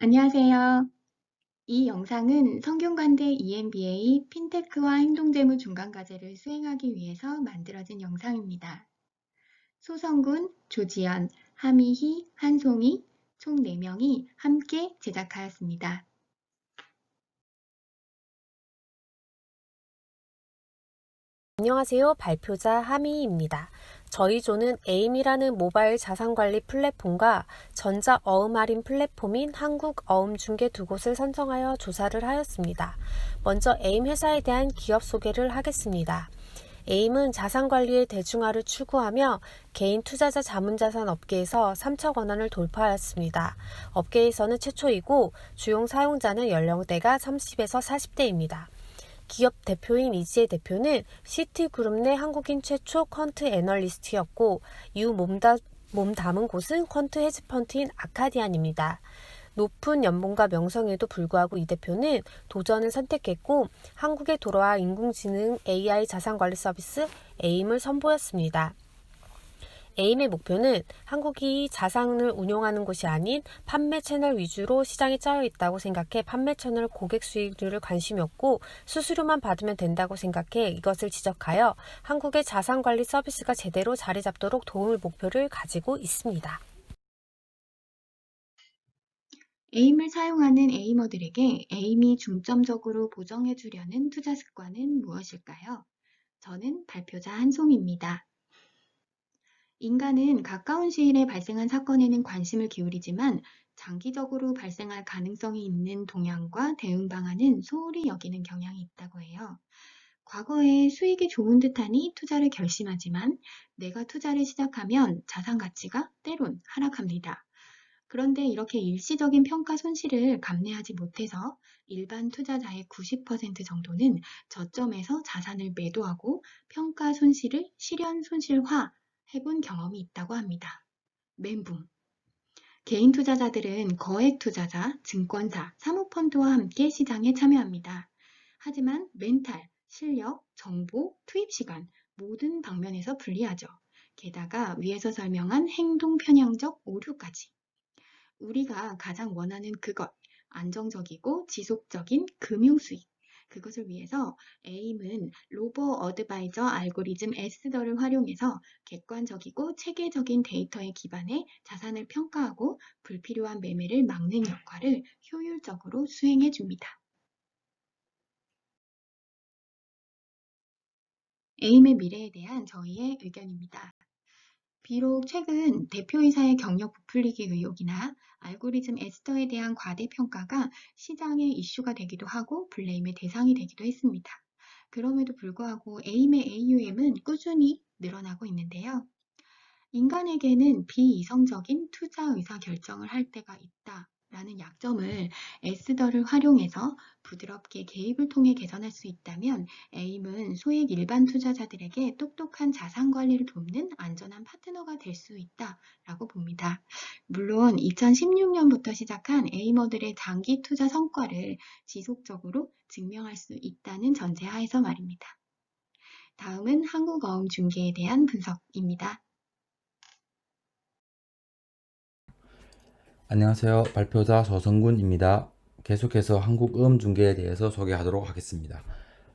안녕하세요. 이 영상은 성균관대 EMBA 핀테크와 행동재무 중간과제를 수행하기 위해서 만들어진 영상입니다. 소성군, 조지연, 하미희, 한송이 총 4명이 함께 제작하였습니다. 안녕하세요. 발표자 하미입니다. 저희 조는 에임이라는 모바일 자산관리 플랫폼과 전자 어음 할인 플랫폼인 한국 어음 중개 두 곳을 선정하여 조사를 하였습니다. 먼저 에임 회사에 대한 기업 소개를 하겠습니다. 에임은 자산관리의 대중화를 추구하며 개인 투자자 자문자산 업계에서 3차 권한을 돌파하였습니다. 업계에서는 최초이고 주용 사용자는 연령대가 30에서 40대입니다. 기업 대표인 이지혜 대표는 시티그룹 내 한국인 최초 퀀트 애널리스트였고 이후 몸다, 몸 담은 곳은 퀀트 헤지펀트인 아카디안입니다. 높은 연봉과 명성에도 불구하고 이 대표는 도전을 선택했고 한국에 돌아와 인공지능 AI 자산관리 서비스 에임을 선보였습니다. 에임의 목표는 한국이 자산을 운용하는 곳이 아닌 판매 채널 위주로 시장이 짜여 있다고 생각해 판매 채널 고객 수익률을 관심이 없고 수수료만 받으면 된다고 생각해 이것을 지적하여 한국의 자산 관리 서비스가 제대로 자리 잡도록 도움을 목표를 가지고 있습니다. 에임을 사용하는 에이머들에게 에임이 중점적으로 보정해 주려는 투자 습관은 무엇일까요? 저는 발표자 한송입니다. 인간은 가까운 시일에 발생한 사건에는 관심을 기울이지만 장기적으로 발생할 가능성이 있는 동향과 대응 방안은 소홀히 여기는 경향이 있다고 해요. 과거에 수익이 좋은 듯하니 투자를 결심하지만 내가 투자를 시작하면 자산 가치가 때론 하락합니다. 그런데 이렇게 일시적인 평가 손실을 감내하지 못해서 일반 투자자의 90% 정도는 저점에서 자산을 매도하고 평가 손실을 실현 손실화 해본 경험이 있다고 합니다. 멘붕. 개인 투자자들은 거액 투자자, 증권사, 사모펀드와 함께 시장에 참여합니다. 하지만 멘탈, 실력, 정보, 투입 시간 모든 방면에서 불리하죠. 게다가 위에서 설명한 행동 편향적 오류까지. 우리가 가장 원하는 그것, 안정적이고 지속적인 금융 수익. 그것을 위해서 에임은 로보 어드바이저 알고리즘 에스더를 활용해서 객관적이고 체계적인 데이터에 기반해 자산을 평가하고 불필요한 매매를 막는 역할을 효율적으로 수행해 줍니다. 에임의 미래에 대한 저희의 의견입니다. 비록 최근 대표이사의 경력 부풀리기 의혹이나 알고리즘 에스더에 대한 과대평가가 시장의 이슈가 되기도 하고 블레임의 대상이 되기도 했습니다. 그럼에도 불구하고 에임의 AUM은 꾸준히 늘어나고 있는데요. 인간에게는 비이성적인 투자 의사 결정을 할 때가 있다. 라는 약점을 에스더를 활용해서 부드럽게 개입을 통해 개선할 수 있다면 에임은 소액 일반 투자자들에게 똑똑한 자산 관리를 돕는 안전한 파트너가 될 수 있다라고 봅니다. 물론 2016년부터 시작한 에이머들의 장기 투자 성과를 지속적으로 증명할 수 있다는 전제하에서 말입니다. 다음은 한국어음 중개에 대한 분석입니다. 안녕하세요. 발표자 서성군입니다. 계속해서 한국음 중개에 대해서 소개하도록 하겠습니다.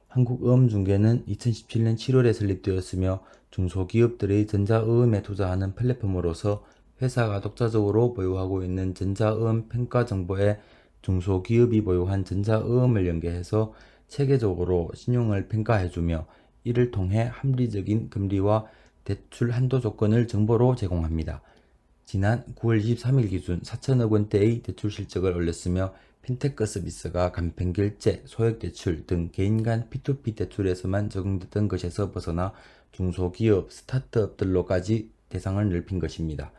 한국음 중개는 2017년 7월에 설립되었으며 중소기업들의 전자음에 투자하는 플랫폼으로서 회사가 독자적으로 보유하고 있는 전자음 평가 정보에 중소기업이 보유한 전자음을 연계해서 체계적으로 신용을 평가해주며 이를 통해 합리적인 금리와 대출 한도 조건을 정보로 제공합니다. 지난 9월 23일 기준 4천억 원대의 대출 실적을 올렸으며 핀테크 서비스가 간편결제, 소액대출 등 개인 간 P2P 대출에서만 적용됐던 것에서 벗어나 중소기업, 스타트업들로까지 대상을 넓힌 것입니다.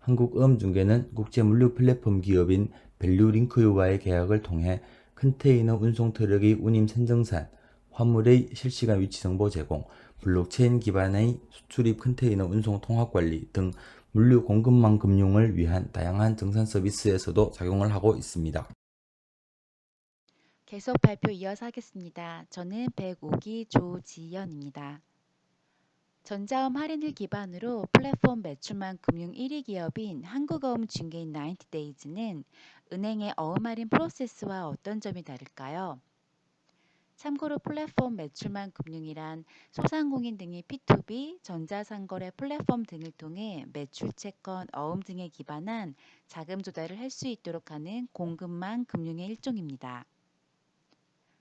한국음중개는 국제물류 플랫폼 기업인 밸류링크유와의 계약을 통해 컨테이너 운송 트럭의 운임 선정산, 화물의 실시간 위치 정보 제공, 블록체인 기반의 수출입 컨테이너 운송 통합 관리 등 물류 공급망 금융을 위한 다양한 정산 서비스에서도 작용을 하고 있습니다. 계속 발표 이어서 하겠습니다. 저는 105기 조지연입니다. 전자음 할인을 기반으로 플랫폼 매출만 금융 1위 기업인 한국어음 중개인 90데이즈는 은행의 어음 할인 프로세스와 어떤 점이 다를까요? 참고로 플랫폼 매출만 금융이란 소상공인 등이 P2B, 전자상거래 플랫폼 등을 통해 매출 채권, 어음 등에 기반한 자금 조달을 할 수 있도록 하는 공급망 금융의 일종입니다.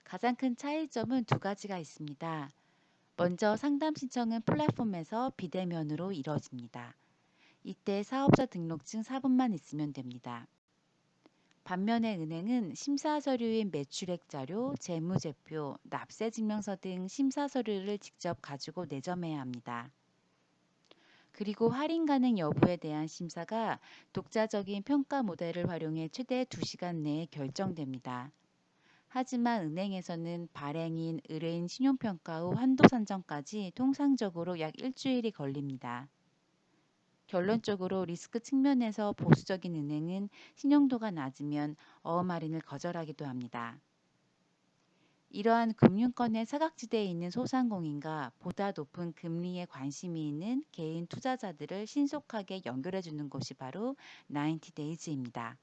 가장 큰 차이점은 두 가지가 있습니다. 먼저 상담 신청은 플랫폼에서 비대면으로 이뤄집니다. 이때 사업자 등록증 사본만 있으면 됩니다. 반면에 은행은 심사 서류인 매출액 자료, 재무제표, 납세 증명서 등 심사 서류를 직접 가지고 내점해야 합니다. 그리고 할인 가능 여부에 대한 심사가 독자적인 평가 모델을 활용해 최대 2시간 내에 결정됩니다. 하지만 은행에서는 발행인, 의뢰인 신용평가 후 한도 산정까지 통상적으로 약 일주일이 걸립니다. 결론적으로 리스크 측면에서 보수적인 은행은 신용도가 낮으면 어음 할인을 거절하기도 합니다. 이러한 금융권의 사각지대에 있는 소상공인과 보다 높은 금리에 관심이 있는 개인 투자자들을 신속하게 연결해 주는 곳이 바로 90데이즈입니다.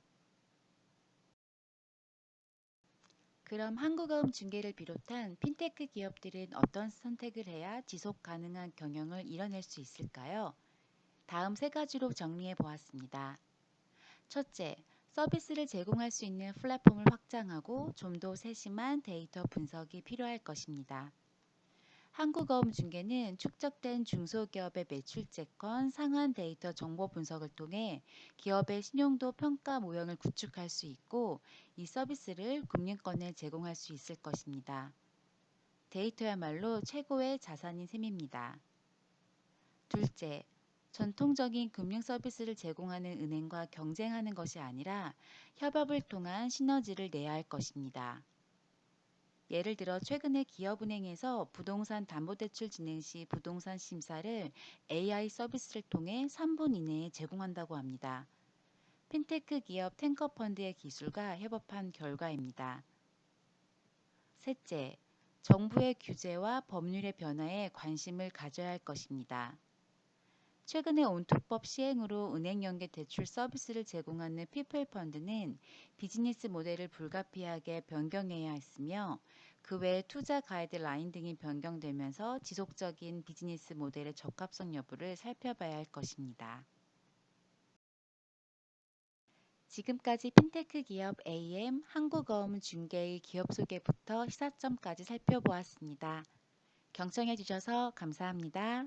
그럼 한국어음 중개를 비롯한 핀테크 기업들은 어떤 선택을 해야 지속 가능한 경영을 이뤄낼 수 있을까요? 다음 세 가지로 정리해 보았습니다. 첫째, 서비스를 제공할 수 있는 플랫폼을 확장하고 좀 더 세심한 데이터 분석이 필요할 것입니다. 한국어음 중개는 축적된 중소기업의 매출채권 상환 데이터 정보 분석을 통해 기업의 신용도 평가 모형을 구축할 수 있고 이 서비스를 금융권에 제공할 수 있을 것입니다. 데이터야말로 최고의 자산인 셈입니다. 둘째, 전통적인 금융 서비스를 제공하는 은행과 경쟁하는 것이 아니라 협업을 통한 시너지를 내야 할 것입니다. 예를 들어 최근에 기업은행에서 부동산 담보대출 진행 시 부동산 심사를 AI 서비스를 통해 3분 이내에 제공한다고 합니다. 핀테크 기업 탱커펀드의 기술과 협업한 결과입니다. 셋째, 정부의 규제와 법률의 변화에 관심을 가져야 할 것입니다. 최근에 온투법 시행으로 은행 연계 대출 서비스를 제공하는 피플펀드는 비즈니스 모델을 불가피하게 변경해야 했으며 그외 투자 가이드라인 등이 변경되면서 지속적인 비즈니스 모델의 적합성 여부를 살펴봐야 할 것입니다. 지금까지 핀테크 기업 AM 한국어음 중개의 기업 소개부터 시사점까지 살펴보았습니다. 경청해 주셔서 감사합니다.